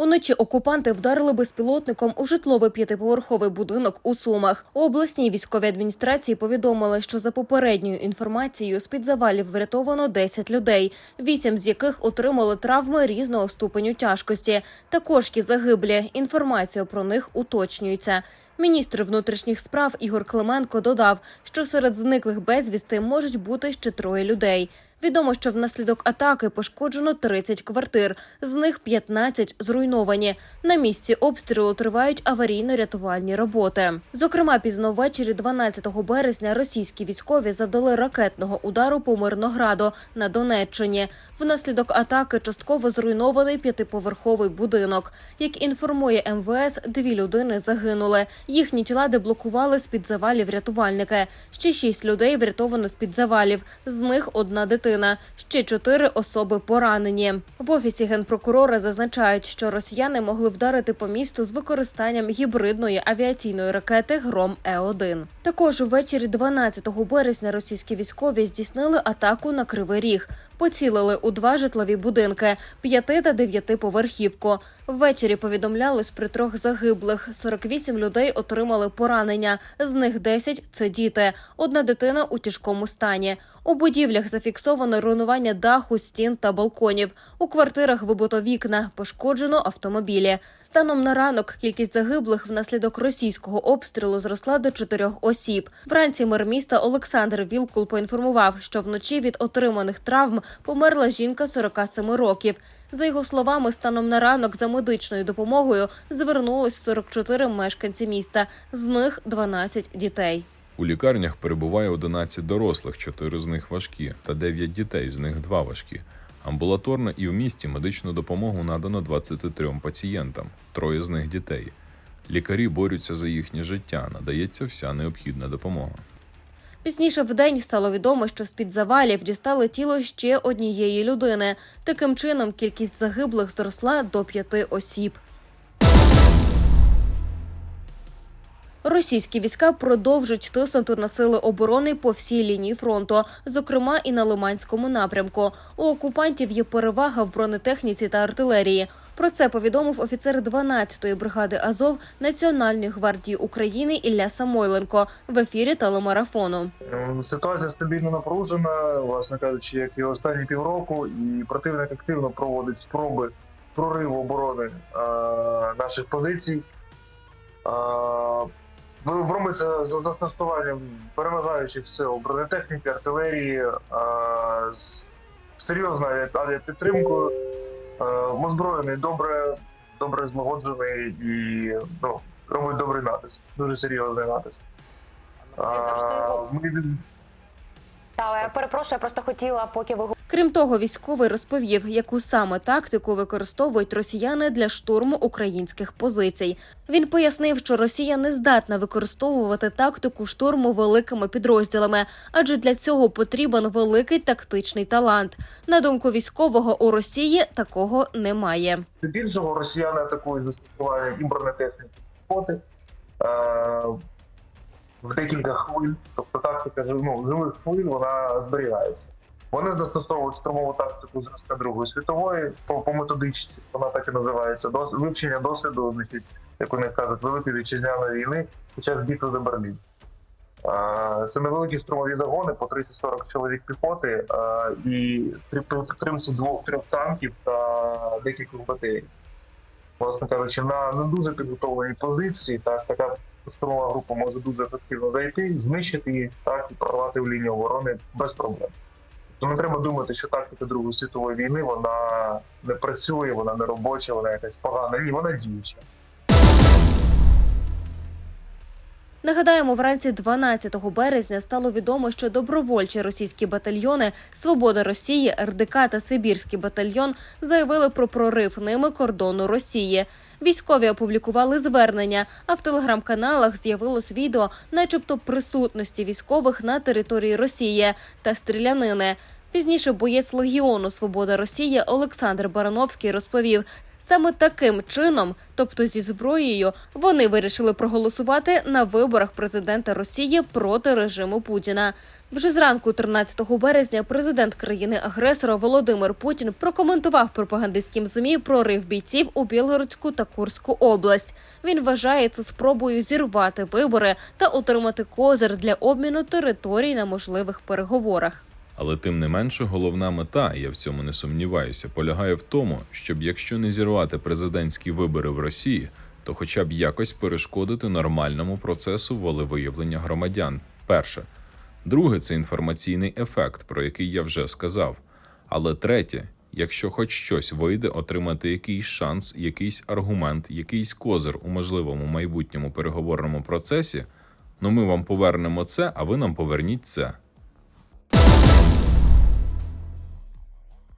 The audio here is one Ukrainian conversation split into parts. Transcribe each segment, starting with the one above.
Уночі окупанти вдарили безпілотником у житловий п'ятиповерховий будинок у Сумах. У обласній військовій адміністрації повідомили, що за попередньою інформацією з під завалів врятовано 10 людей, вісім з яких отримали травми різного ступеню тяжкості. Також є загиблі. Інформація про них уточнюється. Міністр внутрішніх справ Ігор Клименко додав, що серед зниклих безвісти можуть бути ще троє людей. Відомо, що внаслідок атаки пошкоджено 30 квартир, з них 15 зруйновані. На місці обстрілу тривають аварійно-рятувальні роботи. Зокрема, пізно ввечері 12 березня російські військові завдали ракетного удару по Мирнограду на Донеччині. Внаслідок атаки частково зруйнований п'ятиповерховий будинок. Як інформує МВС, дві людини загинули. Їхні тіла деблокували з під завалів рятувальники. Ще шість людей врятовано з під завалів. З них одна дитина. Ще чотири особи поранені. В офісі генпрокурора зазначають, що росіяни могли вдарити по місту з використанням гібридної авіаційної ракети Гром Е 1 Також увечері 12 березня російські військові здійснили атаку на Кривий Ріг. Поцілили у два житлові будинки п'яти та дев'ятиповерхівку. Ввечері повідомлялось про трьох загиблих. 48 людей отримали поранення. З них 10 – це діти. Одна дитина у тяжкому стані. У будівлях зафіксовано руйнування даху, стін та балконів. У квартирах вибито вікна, пошкоджено автомобілі. Станом на ранок кількість загиблих внаслідок російського обстрілу зросла до чотирьох осіб. Вранці мер міста Олександр Вілкул поінформував, що вночі від отриманих травм померла жінка 47 років. За його словами, станом на ранок за медичною допомогою звернулось 44 мешканці міста, з них 12 дітей. У лікарнях перебуває 11 дорослих, 4 з них важкі, та 9 дітей, з них 2 важкі. Амбулаторно і в місті медичну допомогу надано 23 пацієнтам, троє з них дітей. Лікарі борються за їхнє життя, надається вся необхідна допомога. Пізніше в день стало відомо, що з під завалів дістали тіло ще однієї людини. Таким чином, кількість загиблих зросла до п'яти осіб. Російські війська продовжують тиснути на сили оборони по всій лінії фронту, зокрема і на Лиманському напрямку. У окупантів є перевага в бронетехніці та артилерії. Про це повідомив офіцер 12-ї бригади Азов Національної гвардії України Ілля Самойленко в ефірі телемарафону. Ем, Ситуація стабільно напружена, власне кажучи, як і останні півроку, і противник активно проводить спроби прориву оборони е, наших позицій. Е, в- робиться з застосуванням переважаючих сил бронетехніки, артилерії, е, з серйозною авіа- авіапідтримкою, е, озброєний добре, добре змогоджений і ну, робить добрий натиск, дуже серйозний натиск. Ми завжди Ми та я перепрошую, я просто хотіла, поки ви Крім того, військовий розповів, яку саме тактику використовують росіяни для штурму українських позицій. Він пояснив, що Росія не здатна використовувати тактику штурму великими підрозділами, адже для цього потрібен великий тактичний талант. На думку військового, у Росії такого немає. Здебільшого росіяни атакують застосуванням і бронетехніки піхоти е, в декілька хвиль. Тобто тактика ну, живих хвиль вона зберігається. Вони застосовують штурмову тактику зразка Другої світової по, по методичці. Вона так і називається. Дос, вивчення досвіду, значить, як вони кажуть, Великої вітчизняної війни під час битви за Берлін. Це невеликі штурмові загони по 30-40 чоловік піхоти і 32-3 танків та декілька батарей. Власне кажучи, на не дуже підготовленій позиції, так така штурмова група може дуже ефективно зайти, знищити їх так і прорвати в лінію оборони без проблем. Тому не треба думати, що тактика Другої світової війни вона не працює, вона не робоча, вона якась погана. Ні, вона діюча. Нагадаємо, вранці 12 березня стало відомо, що добровольчі російські батальйони Свобода Росії, РДК та Сибірський батальйон заявили про прорив ними кордону Росії. Військові опублікували звернення, а в телеграм-каналах з'явилось відео, начебто присутності військових на території Росії та стрілянини. Пізніше боєць легіону Свобода Росії Олександр Барановський розповів. Саме таким чином, тобто зі зброєю, вони вирішили проголосувати на виборах президента Росії проти режиму Путіна. Вже зранку, 13 березня, президент країни-агресора Володимир Путін прокоментував пропагандистським змі прорив бійців у Білгородську та Курську область. Він вважає це спробою зірвати вибори та отримати козир для обміну територій на можливих переговорах. Але тим не менше, головна мета, я в цьому не сумніваюся, полягає в тому, щоб якщо не зірвати президентські вибори в Росії, то хоча б якось перешкодити нормальному процесу волевиявлення громадян. Перше. Друге це інформаційний ефект, про який я вже сказав. Але третє, якщо хоч щось вийде, отримати якийсь шанс, якийсь аргумент, якийсь козир у можливому майбутньому переговорному процесі, ну ми вам повернемо це, а ви нам поверніть це.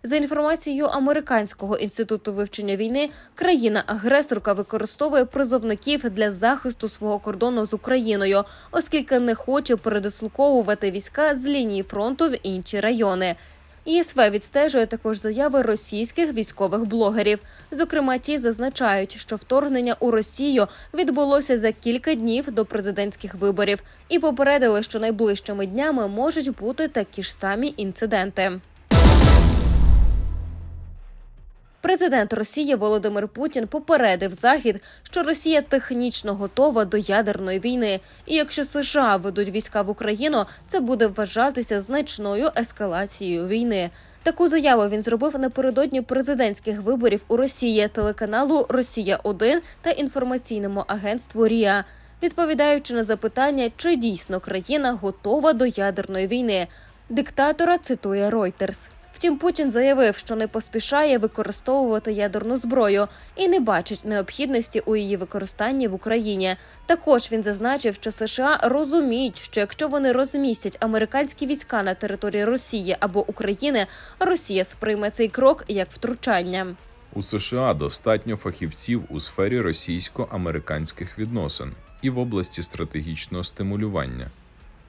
За інформацією Американського інституту вивчення війни, країна-агресорка використовує призовників для захисту свого кордону з Україною, оскільки не хоче передислоковувати війська з лінії фронту в інші райони. ЄСВ відстежує також заяви російських військових блогерів. Зокрема, ті зазначають, що вторгнення у Росію відбулося за кілька днів до президентських виборів, і попередили, що найближчими днями можуть бути такі ж самі інциденти. Президент Росії Володимир Путін попередив Захід, що Росія технічно готова до ядерної війни, і якщо США ведуть війська в Україну, це буде вважатися значною ескалацією війни. Таку заяву він зробив напередодні президентських виборів у Росії, телеканалу Росія 1 та інформаційному агентству Ріа, відповідаючи на запитання, чи дійсно країна готова до ядерної війни. Диктатора цитує Reuters. Втім, Путін заявив, що не поспішає використовувати ядерну зброю і не бачить необхідності у її використанні в Україні. Також він зазначив, що США розуміють, що якщо вони розмістять американські війська на території Росії або України, Росія сприйме цей крок як втручання. У США достатньо фахівців у сфері російсько-американських відносин і в області стратегічного стимулювання.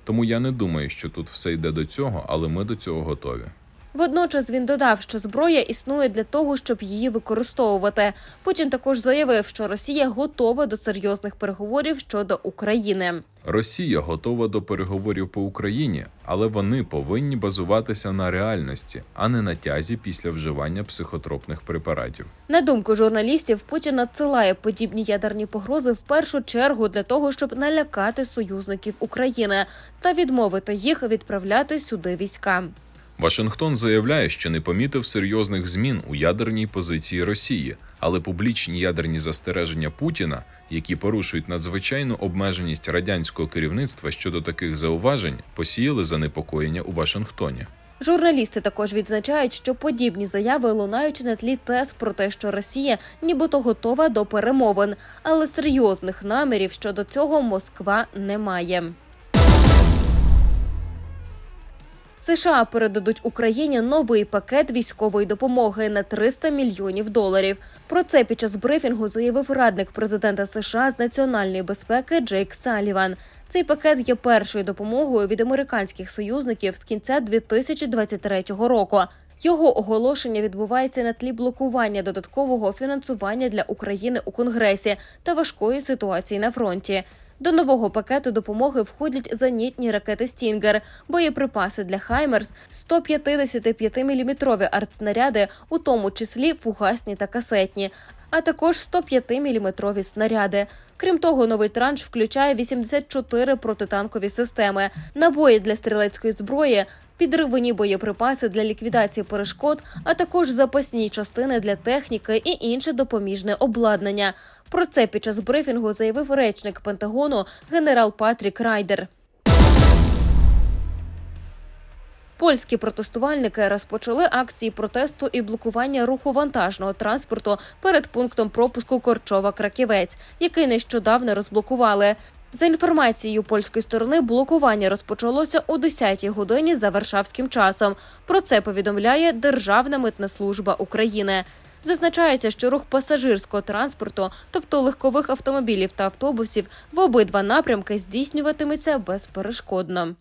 Тому я не думаю, що тут все йде до цього, але ми до цього готові. Водночас він додав, що зброя існує для того, щоб її використовувати. Путін також заявив, що Росія готова до серйозних переговорів щодо України. Росія готова до переговорів по Україні, але вони повинні базуватися на реальності, а не на тязі після вживання психотропних препаратів. На думку журналістів, Путін надсилає подібні ядерні погрози в першу чергу для того, щоб налякати союзників України та відмовити їх відправляти сюди війська. Вашингтон заявляє, що не помітив серйозних змін у ядерній позиції Росії, але публічні ядерні застереження Путіна, які порушують надзвичайну обмеженість радянського керівництва щодо таких зауважень, посіяли занепокоєння у Вашингтоні. Журналісти також відзначають, що подібні заяви лунають на тлі тез про те, що Росія нібито готова до перемовин, але серйозних намірів щодо цього Москва не має. США передадуть Україні новий пакет військової допомоги на 300 мільйонів доларів. Про це під час брифінгу заявив радник президента США з національної безпеки Джейк Саліван. Цей пакет є першою допомогою від американських союзників з кінця 2023 року. Його оголошення відбувається на тлі блокування додаткового фінансування для України у Конгресі та важкої ситуації на фронті. До нового пакету допомоги входять зенітні ракети Стінгер, боєприпаси для Хаймерс, 155-мм артснаряди, у тому числі фугасні та касетні, а також 105-мм снаряди. Крім того, новий транш включає 84 протитанкові системи, набої для стрілецької зброї, підривні боєприпаси для ліквідації перешкод, а також запасні частини для техніки і інше допоміжне обладнання. Про це під час брифінгу заявив речник Пентагону генерал Патрік Райдер. Польські протестувальники розпочали акції протесту і блокування руху вантажного транспорту перед пунктом пропуску Корчова-Краківець, який нещодавно розблокували. За інформацією польської сторони, блокування розпочалося о 10-й годині за варшавським часом. Про це повідомляє Державна митна служба України. Зазначається, що рух пасажирського транспорту, тобто легкових автомобілів та автобусів, в обидва напрямки здійснюватиметься безперешкодно.